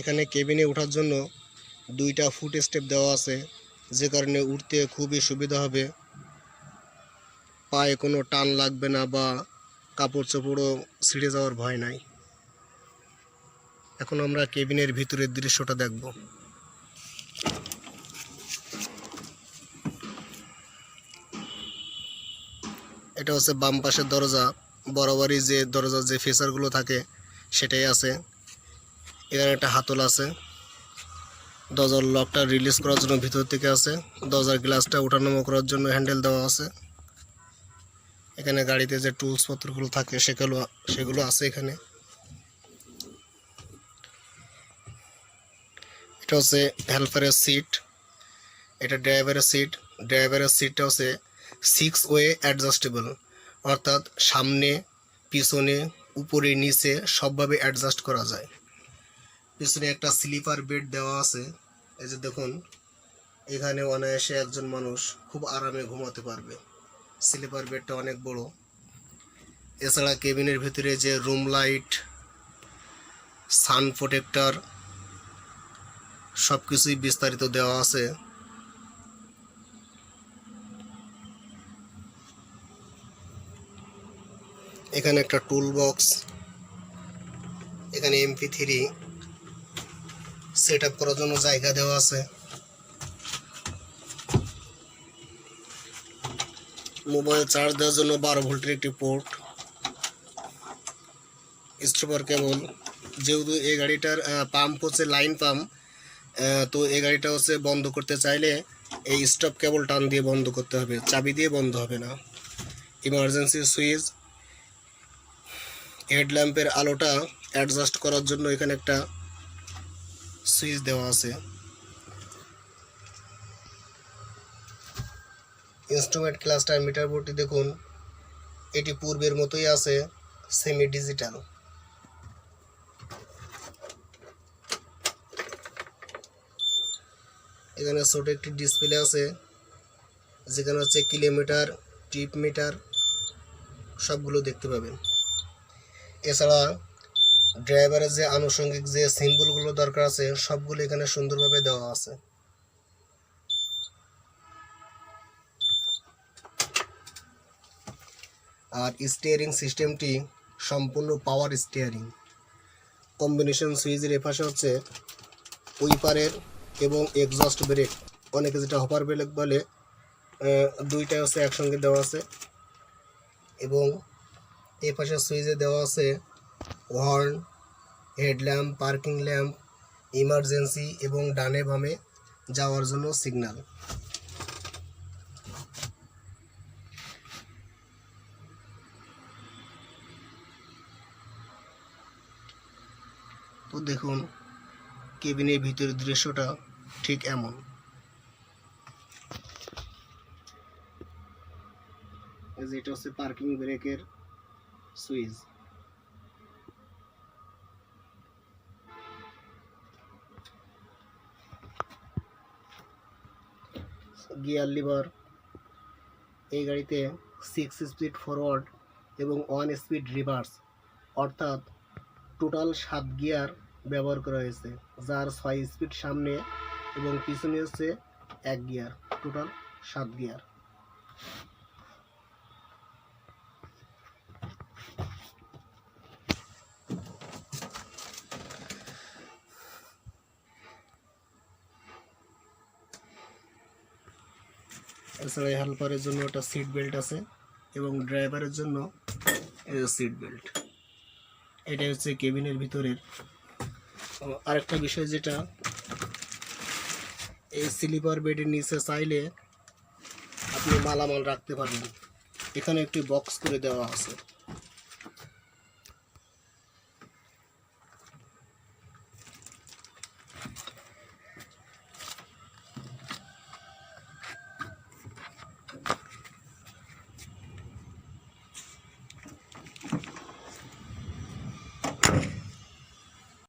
এখানে কেবিনে ওঠার জন্য দুইটা ফুট স্টেপ দেওয়া আছে, যে কারণে উঠতে খুবই সুবিধা হবে। পায়ে কোনো টান লাগবে না বা কাপড় চোপড়ও ছিঁড়ে যাওয়ার ভয় নাই। এখন আমরা কেবিনের ভিতরের দৃশ্যটা দেখব। এটা হচ্ছে বাম পাশের দরজা। বরাবরই যে দরজার যে ফিচারগুলো থাকে, সেটাই আছে। এখানে একটা হাতল আছে। দরজার লকটা রিলিজ করার জন্য ভিতর থেকে আছে। দরজার গ্লাসটা ওঠানামা করার জন্য হ্যান্ডেল দেওয়া আছে। এখানে গাড়িতে যে টুলস পত্রগুলো থাকে সেগুলো সেগুলো আছে এখানে। এটা হচ্ছে হেল্পারের সিট এটা ড্রাইভারের সিট ড্রাইভারের সিটটা হচ্ছে সিক্স ওয়ে অ্যাডজাস্টেবল অর্থাৎ সামনে, পিছনে, উপরে, নিচে সবভাবে অ্যাডজাস্ট করা যায়। পিছনে একটা স্লিপার বেড দেওয়া আছে। এই যে দেখুন, এখানে অনায়াসে একজন মানুষ খুব আরামে ঘুমাতে পারবে। স্লিপার বেডটা অনেক বড়। এছাড়া কেবিনের ভিতরে যে রুম লাইট, সান প্রোটেক্টর সব কিছুই বিস্তারিত দেওয়া আছে। এখানে একটা টুল বক্স এখানে এমপি থ্রি সেট আপ করার জন্য জায়গা দেওয়া আছে। মোবাইল চার্জ দেওয়ার জন্য বারো ভোল্টের একটি পোর্ট স্ট্রপার কেবল যেহেতু এই গাড়িটার পাম্প হচ্ছে লাইন পাম্প তো এই গাড়িটা হচ্ছে বন্ধ করতে চাইলে এই স্টপ কেবল টান দিয়ে বন্ধ করতে হবে, চাবি দিয়ে বন্ধ হবে না। ইমার্জেন্সি সুইচ হেডল্যাম্পের আলোটা অ্যাডজাস্ট করার জন্য এখানে একটা সুইচ দেওয়া আছে। ইনস্ট্রুমেন্ট ক্লাস্টার মিটার বোর্ডটি দেখুন, এটি পূর্বের মতোই আছে সেমি ডিজিটাল এখানে ছোট একটি ডিসপ্লে আছে, যেখানে হচ্ছে কিলোমিটার টিপ মিটার সবগুলো দেখতে পাবেন। এছাড়া ড্রাইভারের যে আনুষঙ্গিক যে সিম্বলগুলো দরকার আছে, সবগুলো এখানে সুন্দরভাবে দেওয়া আছে। আর স্টিয়ারিং সিস্টেমটি সম্পূর্ণ পাওয়ার স্টিয়ারিং কম্বিনেশন সুইচের এপাশে হচ্ছে উইপারের এবং এক্সস্ট ব্রেক অনেকে যেটা হপার ব্রেক বলে দুইটা হচ্ছে একসঙ্গে দেওয়া আছে। এবং এই পাশে সুইচে দেওয়া আছে horn headlamp parking lamp, emergency এবং ডানে বামে যাওয়ার জন্য সিগন্যাল। তো দেখুন, কেবিনের ভিতরের দৃশ্যটা ঠিক এমন। এই যে এটা হচ্ছে পার্কিং ব্রেকের সুইচ। গিয়ার লিভার, এই গাড়িতে সিক্স স্পিড ফরওয়ার্ড এবং ওয়ান স্পিড রিভার্স অর্থাৎ টোটাল সাত গিয়ার ব্যবহার করা হয়েছে, যার ছয় স্পিড সামনে এবং পিছনে হচ্ছে এক গিয়ার টোটাল সাত গিয়ার। এছাড়া হেল্পারের জন্য একটা সিট বেল্ট আছে এবং ড্রাইভারের জন্য সিট বেল্ট এটা হচ্ছে কেবিনের ভিতরের। আরেকটা বিষয় যেটা, এই স্লিপার বেডের নিচে চাইলে আপনি মালামাল রাখতে পারবেন। এখানে একটি বক্স করে দেওয়া আছে।